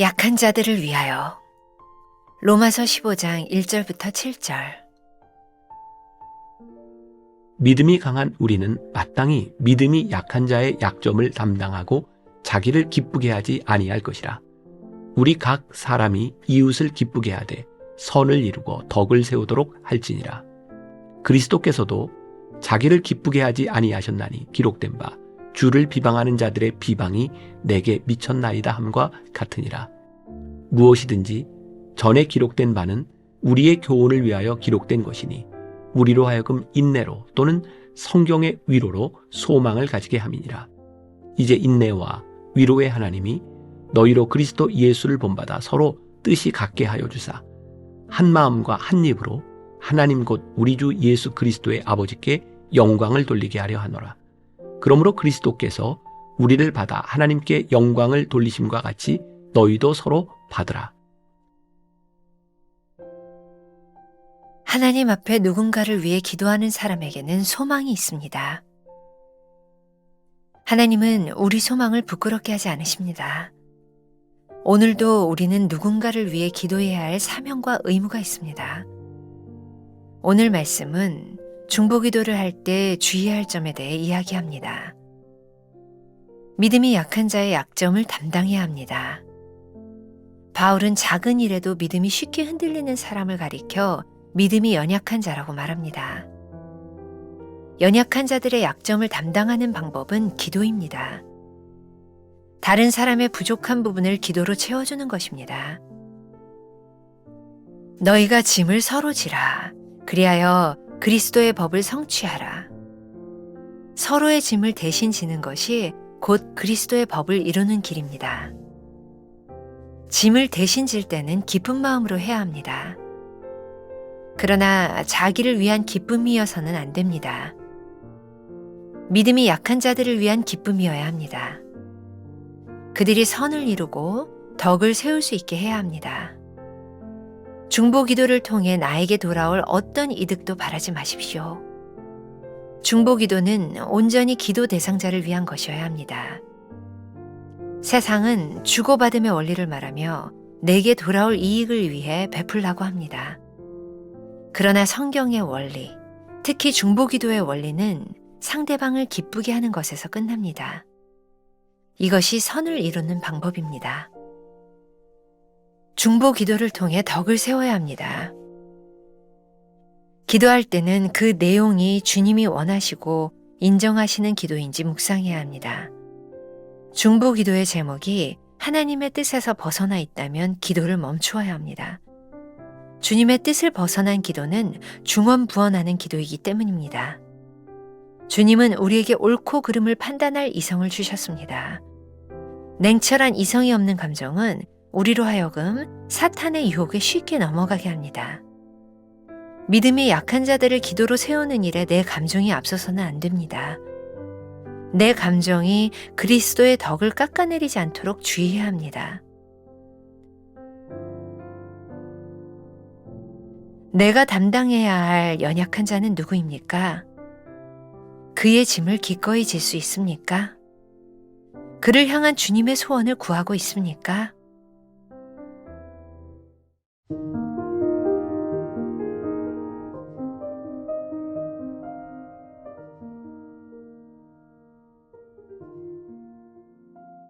약한 자들을 위하여 로마서 15장 1절부터 7절 믿음이 강한 우리는 마땅히 믿음이 약한 자의 약점을 담당하고 자기를 기쁘게 하지 아니할 것이라. 우리 각 사람이 이웃을 기쁘게 하되 선을 이루고 덕을 세우도록 할지니라. 그리스도께서도 자기를 기쁘게 하지 아니하셨나니 기록된 바 주를 비방하는 자들의 비방이 내게 미쳤나이다 함과 같으니라. 무엇이든지 전에 기록된 바는 우리의 교훈을 위하여 기록된 것이니 우리로 하여금 인내로 또는 성경의 위로로 소망을 가지게 함이니라. 이제 인내와 위로의 하나님이 너희로 그리스도 예수를 본받아 서로 뜻이 같게 하여 주사 한 마음과 한 입으로 하나님 곧 우리 주 예수 그리스도의 아버지께 영광을 돌리게 하려 하노라. 그러므로 그리스도께서 우리를 받아 하나님께 영광을 돌리심과 같이 너희도 서로 받으라. 하나님 앞에 누군가를 위해 기도하는 사람에게는 소망이 있습니다. 하나님은 우리 소망을 부끄럽게 하지 않으십니다. 오늘도 우리는 누군가를 위해 기도해야 할 사명과 의무가 있습니다. 오늘 말씀은 중보 기도를 할 때 주의해야 할 점에 대해 이야기합니다. 믿음이 약한 자의 약점을 담당해야 합니다. 바울은 작은 일에도 믿음이 쉽게 흔들리는 사람을 가리켜 믿음이 연약한 자라고 말합니다. 연약한 자들의 약점을 담당하는 방법은 기도입니다. 다른 사람의 부족한 부분을 기도로 채워주는 것입니다. 너희가 짐을 서로 지라. 그리하여 그리스도의 법을 성취하라. 서로의 짐을 대신 지는 것이 곧 그리스도의 법을 이루는 길입니다. 짐을 대신 질 때는 기쁜 마음으로 해야 합니다. 그러나 자기를 위한 기쁨이어서는 안 됩니다. 믿음이 약한 자들을 위한 기쁨이어야 합니다. 그들이 선을 이루고 덕을 세울 수 있게 해야 합니다. 중보 기도를 통해 나에게 돌아올 어떤 이득도 바라지 마십시오. 중보 기도는 온전히 기도 대상자를 위한 것이어야 합니다. 세상은 주고받음의 원리를 말하며 내게 돌아올 이익을 위해 베풀라고 합니다. 그러나 성경의 원리, 특히 중보 기도의 원리는 상대방을 기쁘게 하는 것에서 끝납니다. 이것이 선을 이루는 방법입니다. 중보 기도를 통해 덕을 세워야 합니다. 기도할 때는 그 내용이 주님이 원하시고 인정하시는 기도인지 묵상해야 합니다. 중보 기도의 제목이 하나님의 뜻에서 벗어나 있다면 기도를 멈추어야 합니다. 주님의 뜻을 벗어난 기도는 중언부언하는 기도이기 때문입니다. 주님은 우리에게 옳고 그름을 판단할 이성을 주셨습니다. 냉철한 이성이 없는 감정은 우리로 하여금 사탄의 유혹에 쉽게 넘어가게 합니다. 믿음이 약한 자들을 기도로 세우는 일에 내 감정이 앞서서는 안 됩니다. 내 감정이 그리스도의 덕을 깎아내리지 않도록 주의해야 합니다. 내가 담당해야 할 연약한 자는 누구입니까? 그의 짐을 기꺼이 질 수 있습니까? 그를 향한 주님의 소원을 구하고 있습니까?